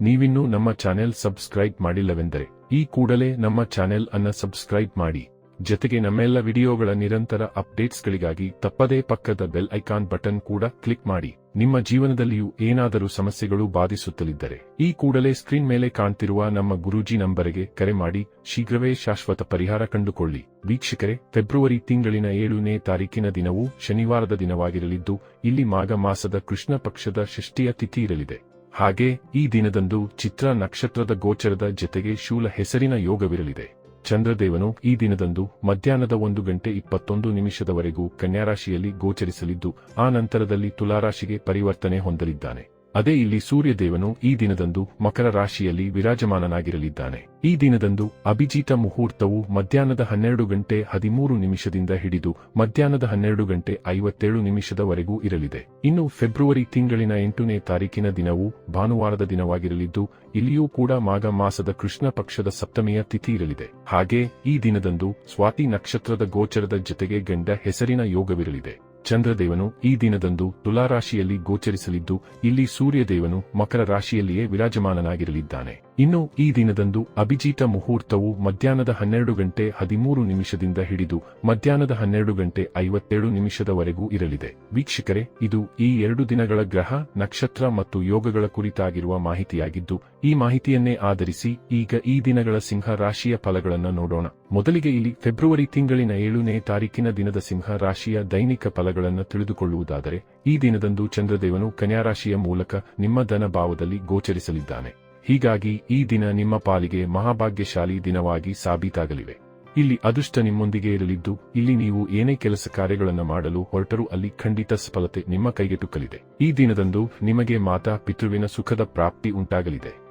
ನೀವಿನ್ನೂ ನಮ್ಮ channel subscribe ಮಾಡಿಲ್ಲವೆಂದರೆ, ಈ ಕೂಡಲೇ ನಮ್ಮ ಚಾನೆಲ್ ಅನ್ನ ಸಬ್ಸ್ಕ್ರೈಬ್ ಮಾಡಿ. ಜತೆಗೆ ನಮ್ಮೆಲ್ಲ ವಿಡಿಯೋಗಳ ನಿರಂತರ ಅಪ್ಡೇಟ್ಸ್ಗಳಿಗಾಗಿ ತಪ್ಪದೇ ಪಕ್ಕದ ಬೆಲ್ ಐಕಾನ್ ಬಟನ್ ಕೂಡ ಕ್ಲಿಕ್ ಮಾಡಿ. ನಿಮ್ಮ ಜೀವನದಲ್ಲಿಯೂ ಏನಾದರೂ ಸಮಸ್ಯೆಗಳು ಬಾಧಿಸುತ್ತಲಿದ್ದರೆ, ಈ ಕೂಡಲೇ ಸ್ಕ್ರೀನ್ ಮೇಲೆ ಕಾಣ್ತಿರುವ ನಮ್ಮ ಗುರೂಜಿ ನಂಬರಿಗೆ ಕರೆ ಮಾಡಿ. ಶೀಘ್ರವೇ ಶಾಶ್ವತ ಪರಿಹಾರ ಕಂಡುಕೊಳ್ಳಿ. ವೀಕ್ಷಕರೇ, ಫೆಬ್ರವರಿ ತಿಂಗಳಿನ ಏಳನೇ ತಾರೀಕಿನ ದಿನವು ಶನಿವಾರದ ದಿನವಾಗಿರಲಿದ್ದು, ಇಲ್ಲಿ ಮಾಘ ಮಾಸದ ಕೃಷ್ಣ ಪಕ್ಷದ ಷಷ್ಠಿಯ ತಿಥಿ ಇರಲಿದೆ. ಹಾಗೆ ಈ ದಿನದಂದು ಚಿತ್ರ ನಕ್ಷತ್ರದ ಗೋಚರದ ಜತೆಗೆ ಶೂಲ ಹೆಸರಿನ ಯೋಗವಿರಲಿದೆ. ಚಂದ್ರದೇವನು ಈ ದಿನದಂದು ಮಧ್ಯಾಹ್ನದ ಒಂದು ಗಂಟೆ ಇಪ್ಪತ್ತೊಂದು ನಿಮಿಷದವರೆಗೂ ಕನ್ಯಾರಾಶಿಯಲ್ಲಿ ಗೋಚರಿಸಲಿದ್ದು, ಆ ನಂತರದಲ್ಲಿ ತುಲಾರಾಶಿಗೆ ಪರಿವರ್ತನೆ ಹೊಂದಲಿದ್ದಾನೆ. ಅದೇ ಇಲ್ಲಿ ಸೂರ್ಯದೇವನು ಈ ದಿನದಂದು ಮಕರ ರಾಶಿಯಲ್ಲಿ ವಿರಾಜಮಾನನಾಗಿರಲಿದ್ದಾನೆ. ಈ ದಿನದಂದು ಅಭಿಜಿತ ಮುಹೂರ್ತವು ಮಧ್ಯಾಹ್ನದ ಹನ್ನೆರಡು ಗಂಟೆ ಹದಿಮೂರು ನಿಮಿಷದಿಂದ ಹಿಡಿದು ಮಧ್ಯಾಹ್ನದ ಹನ್ನೆರಡು ಗಂಟೆ ಐವತ್ತೇಳು ನಿಮಿಷದವರೆಗೂ ಇರಲಿದೆ. ಇನ್ನು ಫೆಬ್ರವರಿ ತಿಂಗಳಿನ ಎಂಟನೇ ತಾರೀಕಿನ ದಿನವು ಭಾನುವಾರದ ದಿನವಾಗಿರಲಿದ್ದು, ಇಲ್ಲಿಯೂ ಕೂಡ ಮಾಘ ಮಾಸದ ಕೃಷ್ಣ ಪಕ್ಷದ ಸಪ್ತಮಿಯ ತಿಥಿ ಇರಲಿದೆ. ಹಾಗೆ ಈ ದಿನದಂದು ಸ್ವಾತಿ ನಕ್ಷತ್ರದ ಗೋಚರದ ಜೊತೆಗೆ ಗಂಡ ಹೆಸರಿನ ಯೋಗವಿರಲಿದೆ. ಚಂದ್ರದೇವನು ಈ ದಿನದಂದು ತುಲಾರಾಶಿಯಲ್ಲಿ ಗೋಚರಿಸಲಿದ್ದು ಇಲ್ಲಿ ಸೂರ್ಯದೇವನು ಮಕರ ರಾಶಿಯಲ್ಲಿಯೇ ವಿರಾಜಮಾನನಾಗಿರಲಿದ್ದಾನೆ. ಇನ್ನು ಈ ದಿನದಂದು ಅಭಿಜಿತ ಮುಹೂರ್ತವು ಮಧ್ಯಾಹ್ನದ ಹನ್ನೆರಡು ಗಂಟೆ ಹದಿಮೂರು ನಿಮಿಷದಿಂದ ಹಿಡಿದು ಮಧ್ಯಾಹ್ನದ ಹನ್ನೆರಡು ಗಂಟೆ ಐವತ್ತೇಳು ನಿಮಿಷದವರೆಗೂ ಇರಲಿದೆ. ವೀಕ್ಷಕರೇ, ಇದು ಈ ಎರಡು ದಿನಗಳ ಗ್ರಹ, ನಕ್ಷತ್ರ ಮತ್ತು ಯೋಗಗಳ ಕುರಿತಾಗಿರುವ ಮಾಹಿತಿಯಾಗಿದ್ದು, ಈ ಮಾಹಿತಿಯನ್ನೇ ಆಧರಿಸಿ ಈಗ ಈ ದಿನಗಳ ಸಿಂಹ ರಾಶಿಯ ಫಲಗಳನ್ನು ನೋಡೋಣ. ಮೊದಲಿಗೆ ಇಲ್ಲಿ ಫೆಬ್ರವರಿ ತಿಂಗಳಿನ ಏಳನೇ ತಾರೀಕಿನ ದಿನದ ಸಿಂಹ ರಾಶಿಯ ದೈನಿಕ ಫಲಗಳನ್ನು ತಿಳಿದುಕೊಳ್ಳುವುದಾದರೆ, ಈ ದಿನದಂದು ಚಂದ್ರದೇವನು ಕನ್ಯಾರಾಶಿಯ ಮೂಲಕ ನಿಮ್ಮ ಧನಭಾವದಲ್ಲಿ ಗೋಚರಿಸಲಿದ್ದಾನೆ. ಹೀಗಾಗಿ ಈ ದಿನ ನಿಮ್ಮ ಪಾಲಿಗೆ ಮಹಾಭಾಗ್ಯಶಾಲಿ ದಿನವಾಗಿ ಸಾಬೀತಾಗಲಿವೆ. ಇಲ್ಲಿ ಅದೃಷ್ಟ ನಿಮ್ಮೊಂದಿಗೆ ಇರಲಿದ್ದು, ಇಲ್ಲಿ ನೀವು ಏನೇ ಕೆಲಸ ಕಾರ್ಯಗಳನ್ನು ಮಾಡಲು ಹೊರಟರೂ ಅಲ್ಲಿ ಖಂಡಿತ ಸಫಲತೆ ನಿಮ್ಮ ಕೈಗೆಟುಕಲಿದೆ ಈ ದಿನದಂದು ನಿಮಗೆ ಮಾತಾ, ಪಿತೃವಿನ ಸುಖದ ಪ್ರಾಪ್ತಿ ಉಂಟಾಗಲಿದೆ.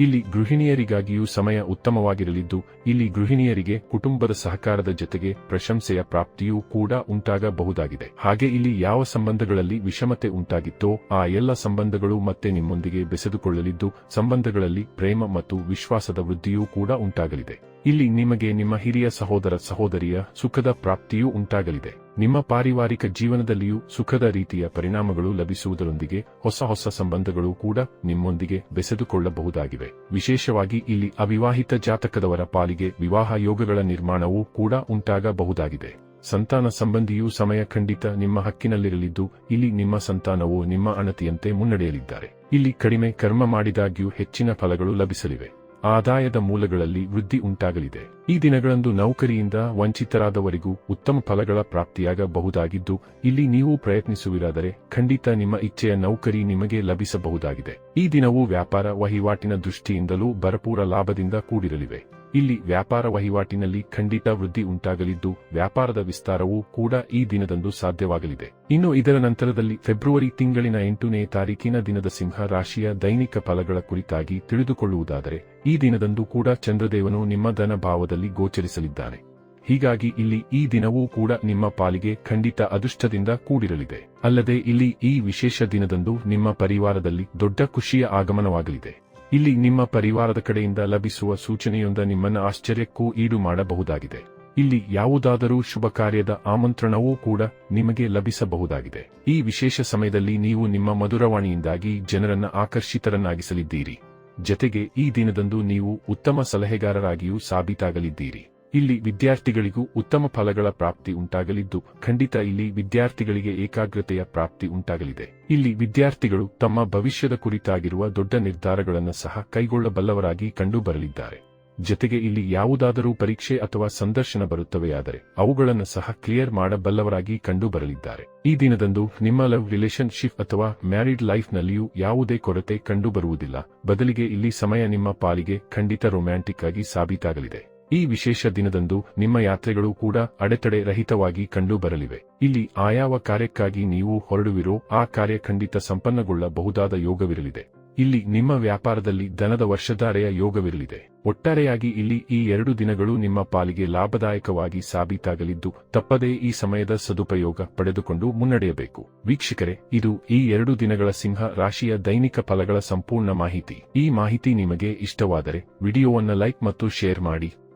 ಇಲ್ಲಿ ಗೃಹಿಣಿಯರಿಗಾಗಿಯೂ ಸಮಯ ಉತ್ತಮವಾಗಿರಲಿದ್ದು, ಇಲ್ಲಿ ಗೃಹಿಣಿಯರಿಗೆ ಕುಟುಂಬದ ಸಹಕಾರದ ಜೊತೆಗೆ ಪ್ರಶಂಸೆಯ ಪ್ರಾಪ್ತಿಯೂ ಕೂಡ ಉಂಟಾಗಬಹುದಾಗಿದೆ. ಹಾಗೆ ಇಲ್ಲಿ ಯಾವ ಸಂಬಂಧಗಳಲ್ಲಿ ವಿಷಮತೆ ಉಂಟಾಗಿತ್ತೋ, ಆ ಎಲ್ಲ ಸಂಬಂಧಗಳು ಮತ್ತೆ ನಿಮ್ಮೊಂದಿಗೆ ಬೆಸೆದುಕೊಳ್ಳಲಿದ್ದು, ಸಂಬಂಧಗಳಲ್ಲಿ ಪ್ರೇಮ ಮತ್ತು ವಿಶ್ವಾಸದ ವೃದ್ಧಿಯೂ ಕೂಡ ಉಂಟಾಗಲಿದೆ. ಇಲ್ಲಿ ನಿಮಗೆ ನಿಮ್ಮ ಹಿರಿಯ ಸಹೋದರ ಸಹೋದರಿಯ ಸುಖದ ಪ್ರಾಪ್ತಿಯೂ ಉಂಟಾಗಲಿದೆ. ನಿಮ್ಮ ಪಾರಿವಾರಿಕ ಜೀವನದಲ್ಲಿಯೂ ಸುಖದ ರೀತಿಯ ಪರಿಣಾಮಗಳು ಲಭಿಸುವುದರೊಂದಿಗೆ ಹೊಸ ಹೊಸ ಸಂಬಂಧಗಳು ಕೂಡ ನಿಮ್ಮೊಂದಿಗೆ ಬೆಸೆದುಕೊಳ್ಳಬಹುದಾಗಿವೆ. ವಿಶೇಷವಾಗಿ ಇಲ್ಲಿ ಅವಿವಾಹಿತ ಜಾತಕದವರ ಪಾಲಿಗೆ ವಿವಾಹ ಯೋಗಗಳ ನಿರ್ಮಾಣವೂ ಕೂಡ ಉಂಟಾಗಬಹುದಾಗಿದೆ. ಸಂತಾನ ಸಂಬಂಧಿಯೂ ಸಮಯ ಖಂಡಿತ ನಿಮ್ಮ ಹಕ್ಕಿನಲ್ಲಿರಲಿದ್ದು, ಇಲ್ಲಿ ನಿಮ್ಮ ಸಂತಾನವು ನಿಮ್ಮ ಅಣತಿಯಂತೆ ಮುನ್ನಡೆಯಲಿದ್ದಾರೆ. ಇಲ್ಲಿ ಕಡಿಮೆ ಕರ್ಮ ಮಾಡಿದಾಗ್ಯೂ ಹೆಚ್ಚಿನ ಫಲಗಳು ಲಭಿಸಲಿವೆ. ಆದಾಯದ ಮೂಲಗಳಲ್ಲಿ ವೃದ್ಧಿ ಉಂಟಾಗಲಿದೆ. ಈ ದಿನಗಳಂದು ನೌಕರಿಯಿಂದ ವಂಚಿತರಾದವರಿಗೂ ಉತ್ತಮ ಫಲಗಳ ಪ್ರಾಪ್ತಿಯಾಗಬಹುದಾಗಿದ್ದು, ಇಲ್ಲಿ ನೀವು ಪ್ರಯತ್ನಿಸುವಿರಾದರೆ ಖಂಡಿತ ನಿಮ್ಮ ಇಚ್ಛೆಯ ನೌಕರಿ ನಿಮಗೆ ಲಭಿಸಬಹುದಾಗಿದೆ. ಈ ದಿನವು ವ್ಯಾಪಾರ ವಹಿವಾಟಿನ ದೃಷ್ಟಿಯಿಂದಲೂ ಭರಪೂರ ಲಾಭದಿಂದ ಕೂಡಿರಲಿವೆ. ಇಲ್ಲಿ ವ್ಯಾಪಾರ ವಹಿವಾಟಿನಲ್ಲಿ ಖಂಡಿತ ವೃದ್ಧಿ ಉಂಟಾಗಲಿದ್ದು, ವ್ಯಾಪಾರದ ವಿಸ್ತಾರವೂ ಕೂಡ ಈ ದಿನದಂದು ಸಾಧ್ಯವಾಗಲಿದೆ. ಇನ್ನು ಇದರ ನಂತರದಲ್ಲಿ ಫೆಬ್ರವರಿ ತಿಂಗಳಿನ ಎಂಟನೇ ತಾರೀಕಿನ ದಿನದ ಸಿಂಹ ರಾಶಿಯ ದೈನಿಕ ಫಲಗಳ ಕುರಿತಾಗಿ ತಿಳಿದುಕೊಳ್ಳುವುದಾದರೆ, ಈ ದಿನದಂದು ಕೂಡ ಚಂದ್ರದೇವನು ನಿಮ್ಮ ಧನ ಭಾವದಲ್ಲಿ ಗೋಚರಿಸಲಿದ್ದಾನೆ. ಹೀಗಾಗಿ ಇಲ್ಲಿ ಈ ದಿನವೂ ಕೂಡ ನಿಮ್ಮ ಪಾಲಿಗೆ ಖಂಡಿತ ಅದೃಷ್ಟದಿಂದ ಕೂಡಿರಲಿದೆ. ಅಲ್ಲದೆ ಇಲ್ಲಿ ಈ ವಿಶೇಷ ದಿನದಂದು ನಿಮ್ಮ ಪರಿವಾರದಲ್ಲಿ ದೊಡ್ಡ ಖುಷಿಯ ಆಗಮನವಾಗಲಿದೆ. ಇಲ್ಲಿ ನಿಮ್ಮ ಪರಿವಾರದ ಕಡೆಯಿಂದ ಲಭಿಸುವ ಸೂಚನೆಯೊಂದ ನಿಮ್ಮನ್ನು ಆಶ್ಚರ್ಯಕ್ಕೂ ಈಡು ಮಾಡಬಹುದಾಗಿದೆ. ಇಲ್ಲಿ ಯಾವುದಾದರೂ ಶುಭ ಕಾರ್ಯದ ಆಮಂತ್ರಣವೂ ಕೂಡ ನಿಮಗೆ ಲಭಿಸಬಹುದಾಗಿದೆ. ಈ ವಿಶೇಷ ಸಮಯದಲ್ಲಿ ನೀವು ನಿಮ್ಮ ಮಧುರವಾಣಿಯಿಂದಾಗಿ ಜನರನ್ನ ಆಕರ್ಷಿತರನ್ನಾಗಿಸಲಿದ್ದೀರಿ. ಜತೆಗೆ ಈ ದಿನದಂದು ನೀವು ಉತ್ತಮ ಸಲಹೆಗಾರರಾಗಿಯೂ ಸಾಬೀತಾಗಲಿದ್ದೀರಿ. ಇಲ್ಲಿ ವಿದ್ಯಾರ್ಥಿಗಳಿಗೂ ಉತ್ತಮ ಫಲಗಳ ಪ್ರಾಪ್ತಿ ಉಂಟಾಗಲಿದ್ದು, ಖಂಡಿತ ಇಲ್ಲಿ ವಿದ್ಯಾರ್ಥಿಗಳಿಗೆ ಏಕಾಗ್ರತೆಯ ಪ್ರಾಪ್ತಿ ಉಂಟಾಗಲಿದೆ. ಇಲ್ಲಿ ವಿದ್ಯಾರ್ಥಿಗಳು ತಮ್ಮ ಭವಿಷ್ಯದ ಕುರಿತಾಗಿರುವ ದೊಡ್ಡ ನಿರ್ಧಾರಗಳನ್ನು ಸಹ ಕೈಗೊಳ್ಳಬಲ್ಲವರಾಗಿ ಕಂಡುಬರಲಿದ್ದಾರೆ. ಜತೆಗೆ ಇಲ್ಲಿ ಯಾವುದಾದರೂ ಪರೀಕ್ಷೆ ಅಥವಾ ಸಂದರ್ಶನ ಬರುತ್ತವೆಯಾದರೆ, ಅವುಗಳನ್ನು ಸಹ ಕ್ಲಿಯರ್ ಮಾಡಬಲ್ಲವರಾಗಿ ಕಂಡುಬರಲಿದ್ದಾರೆ. ಈ ದಿನದಂದು ನಿಮ್ಮ ಲವ್ ರಿಲೇಶನ್ಶಿಪ್ ಅಥವಾ ಮ್ಯಾರಿಡ್ ಲೈಫ್ನಲ್ಲಿಯೂ ಯಾವುದೇ ಕೊರತೆ ಕಂಡುಬರುವುದಿಲ್ಲ. ಬದಲಿಗೆ ಇಲ್ಲಿ ಸಮಯ ನಿಮ್ಮ ಪಾಲಿಗೆ ಖಂಡಿತ ರೊಮ್ಯಾಂಟಿಕ್ ಆಗಿ ಸಾಬೀತಾಗಲಿದೆ. ಈ ವಿಶೇಷ ದಿನದಂದು ನಿಮ್ಮ ಯಾತ್ರೆಗಳು ಕೂಡ ಅಡೆತಡೆ ರಹಿತವಾಗಿ ಕಂಡು ಬರಲಿವೆ ಇಲ್ಲಿ ಆಯಾವ ಕಾರ್ಯಕ್ಕಾಗಿ ನೀವು ಹೊರಡುವಿರೋ ಆ ಕಾರ್ಯ ಖಂಡಿತ ಸಂಪನ್ನಗೊಳ್ಳಬಹುದಾದ ಯೋಗವಿರಲಿದೆ. ಇಲ್ಲಿ ನಿಮ್ಮ ವ್ಯಾಪಾರದಲ್ಲಿ ಧನದ ವರ್ಷಧಾರೆಯ ಯೋಗವಿರಲಿದೆ. ಒಟ್ಟಾರೆಯಾಗಿ ಇಲ್ಲಿ ಈ ಎರಡು ದಿನಗಳು ನಿಮ್ಮ ಪಾಲಿಗೆ ಲಾಭದಾಯಕವಾಗಿ ಸಾಬೀತಾಗಲಿದ್ದು ತಪ್ಪದೇ ಈ ಸಮಯದ ಸದುಪಯೋಗ ಪಡೆದುಕೊಂಡು ಮುನ್ನಡೆಯಬೇಕು. ವೀಕ್ಷಕರೇ, ಇದು ಈ ಎರಡು ದಿನಗಳ ಸಿಂಹ ರಾಶಿಯ ದೈನಿಕ ಫಲಗಳ ಸಂಪೂರ್ಣ ಮಾಹಿತಿ. ಈ ಮಾಹಿತಿ ನಿಮಗೆ ಇಷ್ಟವಾದರೆ ವಿಡಿಯೋವನ್ನು ಲೈಕ್ ಮತ್ತು ಶೇರ್ ಮಾಡಿ.